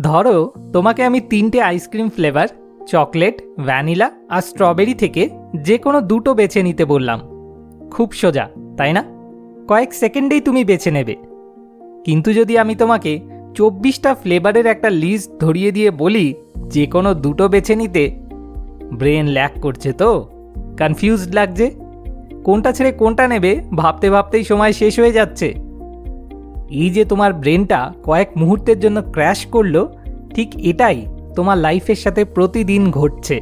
ধরো, তোমাকে আমি তিনটে ice cream flavour chocolate vanilla আর স্ট্রবেরি থেকে যে কোনো দুটো বেছে নিতে বললাম। খুব সোজা, তাই না? কয়েক সেকেন্ডেই তুমি বেছে নেবে। কিন্তু যদি আমি তোমাকে চব্বিশটা ফ্লেভারের একটা লিস্ট ধরিয়ে দিয়ে বলি যে কোনো দুটো বেছে নিতে ব্রেন ল্যাক করছে তো? কনফিউজড লাগছে? কোনটা ছেড়ে কোনটা নেবে, ভাবতে ভাবতেই সময় শেষ হয়ে যাচ্ছে। এই যে তোমার ব্রেনটা কয়েক মুহূর্তের জন্য ক্র্যাশ করল, ঠিক এটাই তোমার লাইফের সাথে প্রতিদিন ঘটছে।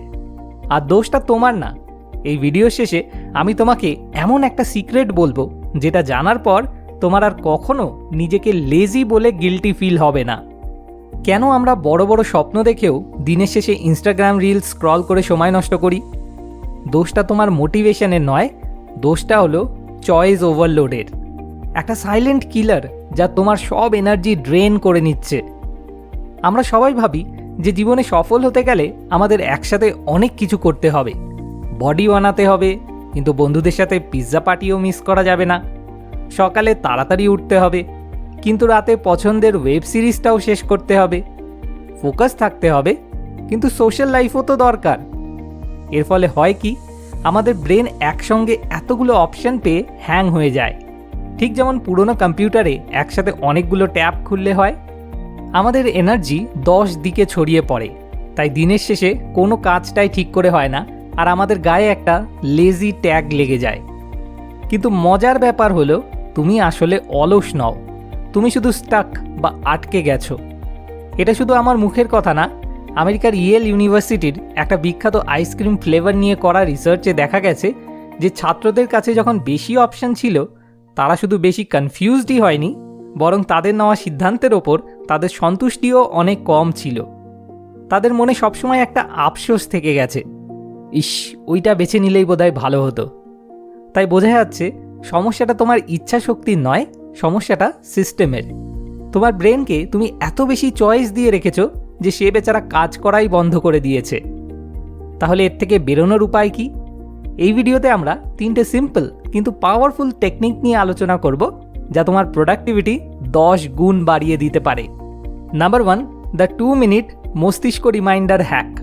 আর দোষটা তোমার না। এই ভিডিও শেষে আমি তোমাকে এমন একটা সিক্রেট বলব, যেটা জানার পর তোমার আর কখনো নিজেকে লেজি বলে গিলটি ফিল হবে না। কেন আমরা বড় বড় স্বপ্ন দেখেও দিনের শেষে ইনস্টাগ্রাম রিল স্ক্রল করে সময় নষ্ট করি? দোষটা তোমার মোটিভেশনের নয়, দোষটা হলো চয়েস ওভারলোডের একটা সাইলেন্ট কিলার যা তোমার সব এনার্জি ড্রেন করে নিচ্ছে। আমরা সবাই ভাবি যে জীবনে সফল হতে গেলে আমাদের একসাথে অনেক কিছু করতে হবে। বডি বানাতে হবে, কিন্তু বন্ধুদের সাথে পিৎজা পার্টিও মিস করা যাবে না। সকালে তাড়াতাড়ি উঠতে হবে, কিন্তু রাতে পছন্দের ওয়েব সিরিজটাও শেষ করতে হবে। ফোকাস থাকতে হবে, কিন্তু সোশ্যাল লাইফও তো দরকার। এর ফলে হয় কি, আমাদের ব্রেন একসঙ্গে এতগুলো অপশন পেয়ে হ্যাং হয়ে যায়। ঠিক যেমন পুরনো কম্পিউটারে একসাথে অনেকগুলো ট্যাব খুললে হয়, আমাদের এনার্জি দশ দিকে ছড়িয়ে পড়ে। তাই দিনের শেষে কোনো কাজটাই ঠিক করে হয় না, আর আমাদের গায়ে একটা লেজি ট্যাগ লেগে যায়। কিন্তু মজার ব্যাপার হলো, তুমি আসলে অলস নও। তুমি শুধু স্টাক বা আটকে গেছো। এটা শুধু আমার মুখের কথা না, আমেরিকার ইয়েল ইউনিভার্সিটির একটা বিখ্যাত আইসক্রিম ফ্লেভার নিয়ে করা রিসার্চে দেখা গেছে যে ছাত্রদের কাছে যখন বেশি অপশান ছিল তারা শুধু বেশি কনফিউজডই হয়নি, বরং তাদের নেওয়া সিদ্ধান্তের ওপর তাদের সন্তুষ্টিও অনেক কম ছিল। তাদের মনে সবসময় একটা আফসোস থেকে গেছে। ইস, ওইটা বেছে নিলেই বোধহয় ভালো হতো। তাই বোঝা যাচ্ছে, সমস্যাটা তোমার ইচ্ছা শক্তির নয়, সমস্যাটা সিস্টেমের তোমার ব্রেনকে তুমি এত বেশি চয়েস দিয়ে রেখেছ যে সে বেচারা কাজ করাই বন্ধ করে দিয়েছে। তাহলে এর থেকে বেরোনোর উপায় কি? এই ভিডিওতে আমরা তিনটে সিম্পল কিন্তু পাওয়ারফুল টেকনিক নিয়ে আলোচনা করব যা তোমার প্রোডাক্টিভিটি দশ গুণ বাড়িয়ে দিতে পারে। Number one the two minute মস্তিষ্ক রিমাইন্ডার হ্যাক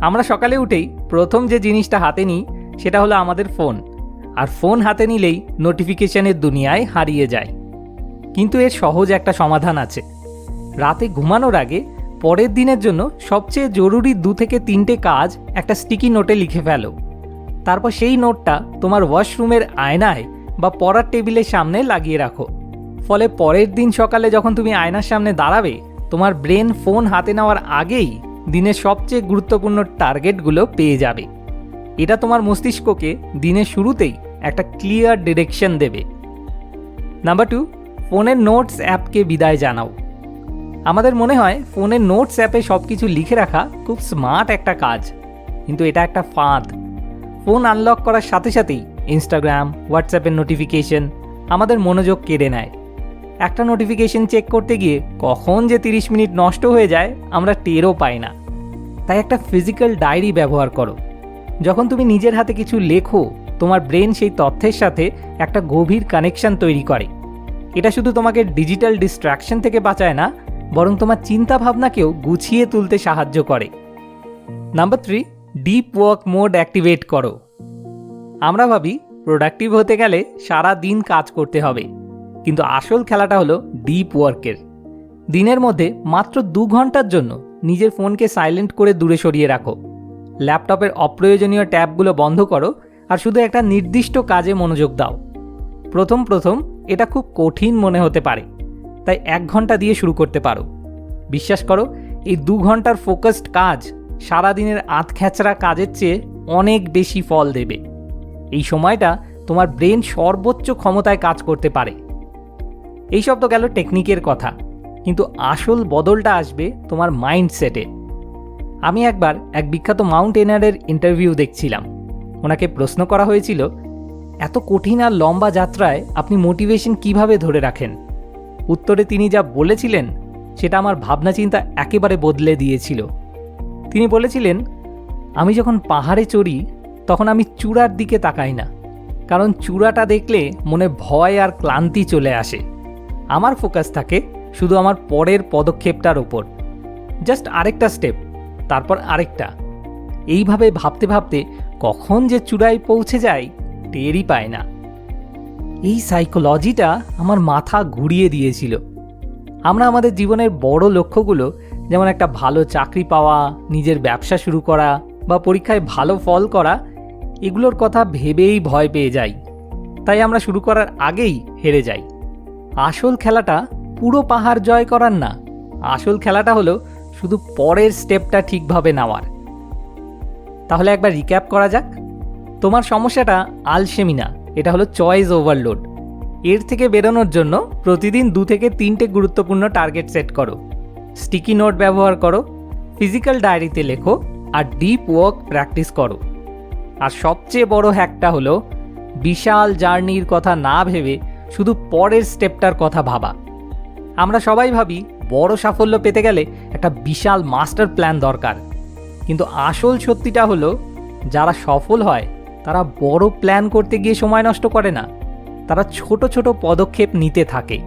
আমরা সকালে উঠেই প্রথম যে জিনিসটা হাতে নিই, সেটা হলো আমাদের ফোন আর ফোন হাতে নিলেই নোটিফিকেশনের দুনিয়ায় হারিয়ে যায়। কিন্তু এর সহজ একটা সমাধান আছে। রাতে ঘুমানোর আগে পরের দিনের জন্য সবচেয়ে জরুরি দু থেকে তিনটে কাজ একটা স্টিকি নোটে লিখে ফেলো। তারপর সেই নোটটা তোমার ওয়াশরুমের আয়নায় বা পড়ার টেবিলের সামনে লাগিয়ে রাখো। ফলে পরের দিন সকালে যখন তুমি আয়নার সামনে দাঁড়াবে, তোমার ব্রেন ফোন হাতে নেওয়ার আগেই দিনের সবচেয়ে গুরুত্বপূর্ণ টার্গেটগুলো পেয়ে যাবে। এটা তোমার মস্তিষ্ককে দিনের শুরুতেই একটা ক্লিয়ার ডিরেকশন দেবে। নাম্বার টু, ফোনের নোটস অ্যাপকে বিদায় জানাও। আমাদের মনে হয় ফোনের নোটস অ্যাপে সব কিছু লিখে রাখা খুব স্মার্ট একটা কাজ। কিন্তু এটা একটা ফাঁদ। ফোন আনলক করার সাথে সাথেই ইনস্টাগ্রাম হোয়াটসঅ্যাপের নোটিফিকেশন আমাদের মনোযোগ কেড়ে নেয়। একটা নোটিফিকেশন চেক করতে গিয়ে কখন যে তিরিশ মিনিট নষ্ট হয়ে যায়, আমরা টেরও পাই না। তাই একটা ফিজিক্যাল ডায়েরি ব্যবহার করো। যখন তুমি নিজের হাতে কিছু লেখো, তোমার ব্রেন সেই তথ্যের সাথে একটা গভীর কানেকশন তৈরি করে। এটা শুধু তোমাকে ডিজিটাল ডিস্ট্র্যাকশন থেকে বাঁচায় না, বরং তোমার চিন্তা ভাবনাকেও গুছিয়ে তুলতে সাহায্য করে। Number three deep work mode activate করো। আমরা ভাবি প্রোডাক্টিভ হতে গেলে সারা দিন কাজ করতে হবে। কিন্তু আসল খেলাটা হলো ডিপ ওয়ার্কের দিনের মধ্যে মাত্র দু ঘণ্টার জন্য নিজের ফোনকে সাইলেন্ট করে দূরে সরিয়ে রাখো। ল্যাপটপের অপ্রয়োজনীয় ট্যাবগুলো বন্ধ করো আর শুধু একটা নির্দিষ্ট কাজে মনোযোগ দাও। প্রথম প্রথম এটা খুব কঠিন মনে হতে পারে, তাই এক ঘণ্টা দিয়ে শুরু করতে পারো। বিশ্বাস করো, এই দু ঘণ্টার ফোকাসড কাজ সারাদিনের আধখ্যাচড়া কাজের চেয়ে অনেক বেশি ফল দেবে। এই সময়টা তোমার ব্রেন সর্বোচ্চ ক্ষমতায় কাজ করতে পারে। এই সব তো গেল টেকনিকের কথা, কিন্তু আসল বদলটা আসবে তোমার মাইন্ডসেটে। আমি একবার এক বিখ্যাত মাউন্টেনারের ইন্টারভিউ দেখছিলাম। ওনাকে প্রশ্ন করা হয়েছিল, এত কঠিন আর লম্বা যাত্রায় আপনি মোটিভেশন কীভাবে ধরে রাখেন? উত্তরে তিনি যা বলেছিলেন, সেটা আমার ভাবনা চিন্তা একেবারে বদলে দিয়েছিল। তিনি বলেছিলেন, আমি যখন পাহাড়ে চড়ি, তখন আমি চূড়ার দিকে তাকাই না, কারণ চূড়াটা দেখলে মনে ভয় আর ক্লান্তি চলে আসে। আমার ফোকাস থাকে শুধু আমার পরের পদক্ষেপটার ওপর। জাস্ট আরেকটা স্টেপ, তারপর আরেকটা। এইভাবে ভাবতে ভাবতে কখন যে চূড়ায় পৌঁছে যায় টেরই পায় না। এই সাইকোলজিটা আমার মাথা ঘুরিয়ে দিয়েছিল। আমরা আমাদের জীবনের বড় লক্ষ্যগুলো যেমন একটা ভালো চাকরি পাওয়া, নিজের ব্যবসা শুরু করা বা পরীক্ষায় ভালো ফল করা, এগুলোর কথা ভেবেই ভয় পেয়ে যাই। তাই আমরা শুরু করার আগেই হেরে যাই। আসল খেলাটা পুরো পাহাড় জয় করার না। আসল খেলাটা হলো শুধু পরের স্টেপটা ঠিকভাবে নেওয়ার। তাহলে একবার রিক্যাপ করা যাক। তোমার সমস্যাটা আলসেমি না, এটা হলো চয়েস ওভারলোড এর থেকে বেরোনোর জন্য প্রতিদিন দু থেকে তিনটে গুরুত্বপূর্ণ টার্গেট সেট করো। স্টিকি নোট ব্যবহার করো ফিজিক্যাল ডায়েরিতে লেখো, আর ডিপ ওয়ার্ক প্র্যাকটিস করো। আর সবচেয়ে বড় হ্যাকটা হলো, বিশাল জার্নির কথা না ভেবে শুধু পরের স্টেপটার কথা ভাবা। আমরা সবাই ভাবি, বড় সাফল্য পেতে গেলে একটা বিশাল মাস্টার প্ল্যান দরকার। কিন্তু আসল সত্যিটা হলো, যারা সফল হয়, তারা বড় প্ল্যান করতে গিয়ে সময় নষ্ট করে না। তারা ছোট ছোট পদক্ষেপ নিতে থাকে।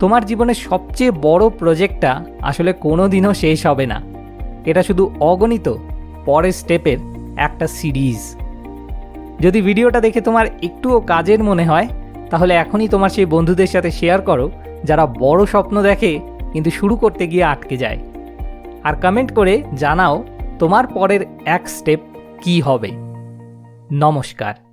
তোমার জীবনের সবচেয়ে বড় প্রজেক্টটা আসলে কোনো দিনও শেষ হবে না। এটা শুধু অগণিত পরের স্টেপের একটা সিরিজ। যদি ভিডিওটা দেখে তোমার একটুও কাজের মনে হয়, তাহলে এখনই তোমার সেই বন্ধুদের সাথে শেয়ার করো, যারা বড় স্বপ্ন দেখে কিন্তু শুরু করতে গিয়ে আটকে যায়। আর কমেন্ট করে জানাও তোমার পরের এক স্টেপ কি হবে। নমস্কার।